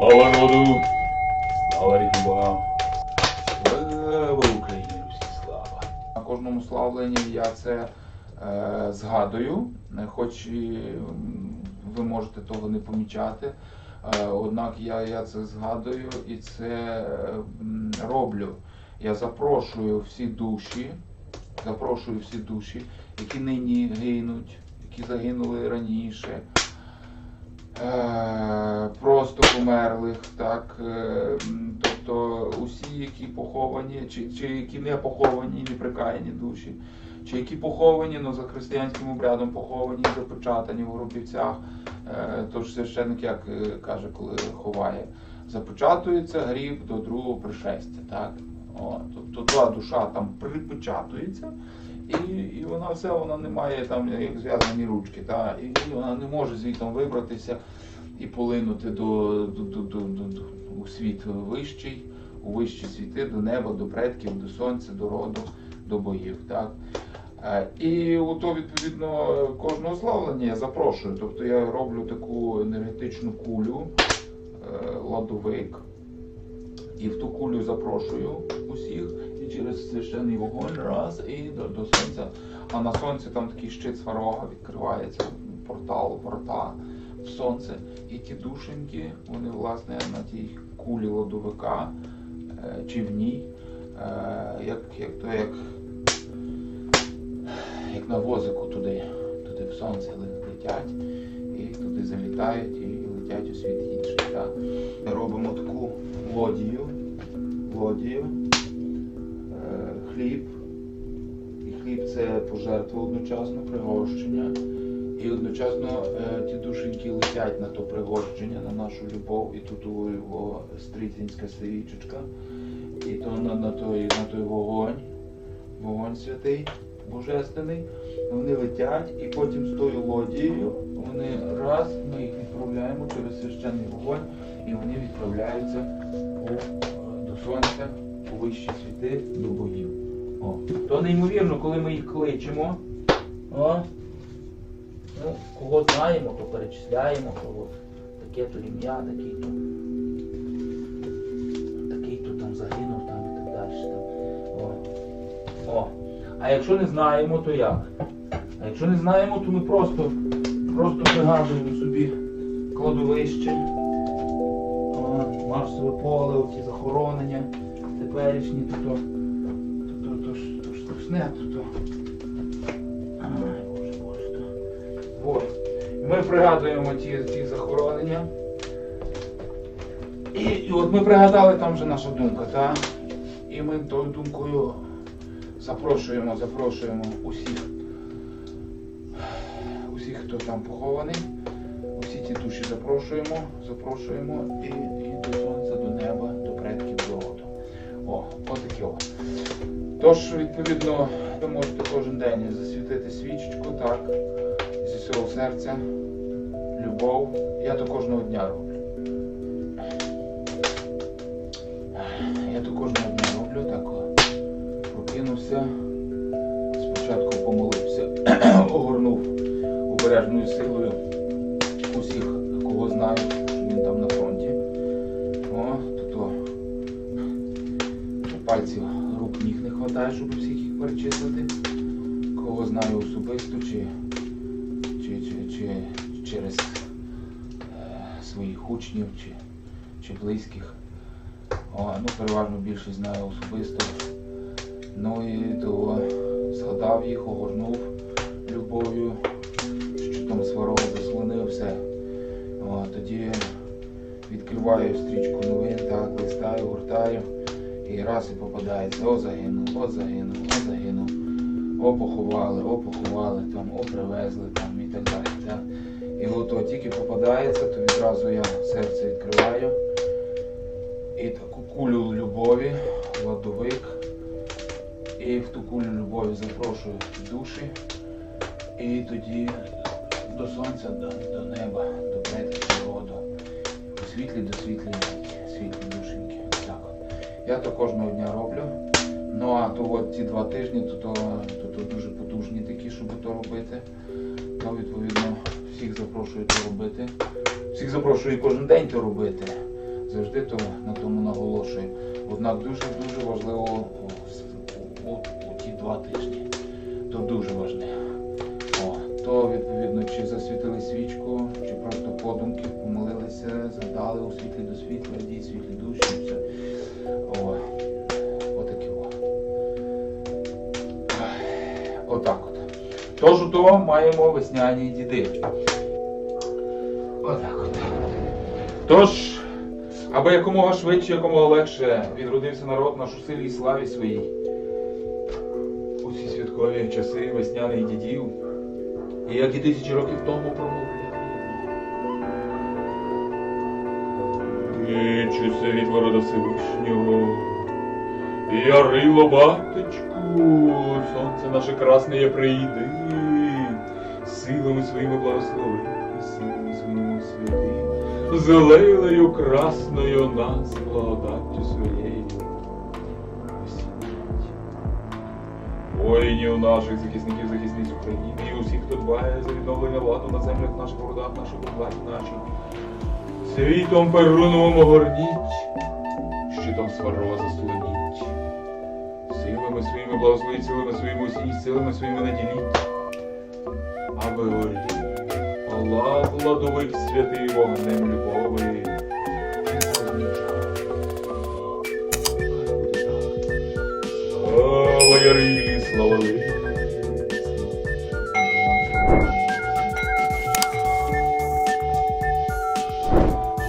Слава народу! Слава рідним богам! Слава Україні! Всі слава! На кожному славленні я це е, згадую, хоч і ви можете того не помічати. Е, однак я, я це згадую і це е, роблю. Я запрошую всі душі, запрошую всі душі, які нині гинуть, які загинули раніше. Е, просто померлих, так, е, тобто усі, які поховані, чи, чи які не поховані, неприкаяні душі, чи які поховані, ну за християнським обрядом поховані, запечатані в гробівцях. Е, Тож священник як каже, коли ховає, запечатується гріб до другого пришестя. Так? О, тобто та душа там припечатується, і, і вона все, вона не має там як зв'язані ручки, та, і вона не може звітом вибратися і полинути до, до, до, до, до, у світ вищий, у вищі світи, до неба, до предків, до сонця, до роду, до богів. Так? Е, І ото відповідно кожного славлення я запрошую. Тобто я роблю таку енергетичну кулю, е, ладовик, і в ту кулю запрошую усіх через священний вогонь раз і до, до сонця. А на сонці там такий щит сварога відкривається, портал, порта в сонце. І ті душеньки, вони власне на тій кулі ладовика е, чи в ній, е, як, як то як, як на возику туди, туди в сонце летять, і туди залітають і летять у світ інший. Робимо таку лодію, лодію, це пожертва одночасно, пригощення. І одночасно е, ті душеньки летять на то пригощення, на нашу любов, і тут у його стрітинська свічечка, і то на, на, той, на той вогонь, вогонь святий, божественний. Вони летять, і потім з тою лодією вони раз, ми їх відправляємо через священний вогонь, і вони відправляються у, е, до сонця, у вищі світи, до богів. О. То неймовірно, коли ми їх кличемо. О, Ну, кого знаємо, то перечисляємо, кого таке-то ім'я, такий-то. Такий-то там загинув там і так далі. О. О. А якщо не знаємо, то як? А якщо не знаємо, то ми просто, просто пригадуємо собі кладовище, Марсове поле, оці захоронення теперішні, то то, то, то, то, Ай, Боже, Боже. Вот. Ми пригадуємо ті, ті захоронення. І, і от ми пригадали, там вже наша думка, так? І ми тою думкою запрошуємо, запрошуємо усіх, усіх, хто там похований, усі ті душі запрошуємо, запрошуємо і, і до сонця, до неба, до предків, до роду. О, отаке о. Тож, відповідно, ви можете кожен день засвітити свічечку, так, зі свого серця, любов. Я то кожного дня роблю. Я то кожного дня роблю, так прокинувся, спочатку помолився, огорнув обережною силою усіх, кого знаю, що він там на фронті. О, то то пальців рук не вистачає, щоб всіх їх перечислити. Кого знаю особисто чи, чи, чи, чи через е, своїх учнів чи, чи близьких. О, ну, переважно більшість знаю особисто. Ну і то згадав їх, огорнув любов'ю, що там сварог заслонив все. О, тоді відкриваю стрічку новин, так, листаю, гуртаю. І раз і попадається, о загинув, о загинув, о загинув, о поховали, о поховали, там, о привезли там і так далі. Так? І от тільки попадається, то відразу я серце відкриваю. І таку кулю любові, ладовик. І в ту кулю любові запрошую душі. І тоді до сонця, до, до неба, до предків, до роду. У світлі до світлі, світлі. Я то кожного дня роблю. Ну а то от ці два тижні, то, то, то, то дуже потужні такі, щоб то робити. Ну, відповідно, всіх запрошую то робити. Всіх запрошую кожен день то робити. Завжди то на тому наголошую. Однак дуже-дуже важливо у ті два тижні. То дуже важливо. О, то відповідно, чи засвітили свічку, чи просто подумки, помолилися, згадали у світлі до світла, дій світлі Тож то маємо весняні діди. Отак от. Тож, аби якомога швидше, якомога легше відродився народ наш у силі і славі своїй. У ці святкові часи весняних дідів. І як і тисячі років тому промовляли. Нічу світло рода Всевишнього. Ярило батечку, сонце наше красне я прийди, силами своїми благослови, силами своїми святи, зеленою красною нас благодаттю своєю. Воїнів наших захисників, захисниць України і усіх, хто дбає за відновлення владу на землях наших городах, наших області наших. Світом перуновим огорніть, щитом сварова заслоніть. Силами своїми благословіть, силами своїми усініть, силами своїми наділіть. Аби горіть. Аллах, владовик святий вогнем любови. Слава Ярилі, слава Лині.